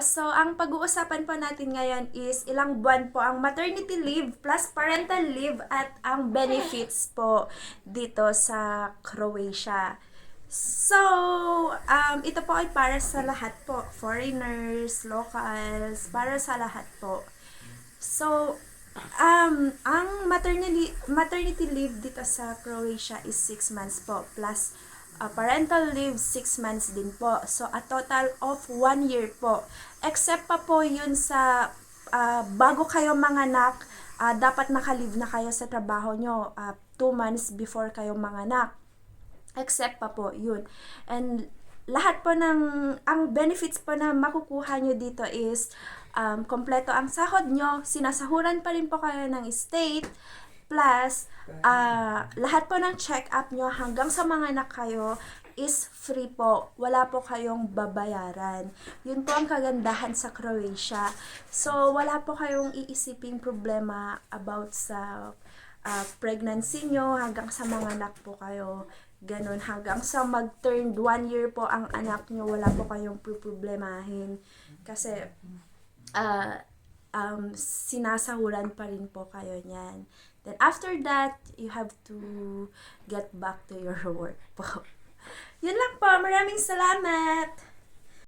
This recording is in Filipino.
So, ang pag-uusapan po natin ngayon is ilang buwan po ang maternity leave plus parental leave at ang benefits po dito sa Croatia. So, um, ito po ay para sa lahat po. Foreigners, locals, para sa lahat po. So, um, ang maternity, maternity leave dito sa Croatia is 6 months po. Plus, uh, parental leave 6 months din po. So, a total of 1 year po. Except pa po yun sa uh, bago kayo manganak, uh, dapat naka-leave na kayo sa trabaho nyo 2 months before kayo manganak. Except pa po, yun. And lahat po ng, ang benefits po na makukuha nyo dito is, um, kompleto ang sahod nyo, sinasahuran pa rin po kayo ng state, plus, ah, lahat po ng check-up nyo hanggang sa mga anak kayo is free po. Wala po kayong babayaran. Yun po ang kagandahan sa Croatia. So, wala po kayong iisiping problema about sa ah, pregnancy nyo hanggang sa mga anak po kayo. Ganon. Hanggang sa mag-turn one year po ang anak nyo, wala po kayong problemahin. Kasi, ah, um, sinasahuran pa rin po kayo niyan. Then after that, you have to get back to your work po. Yun lang po. Maraming salamat!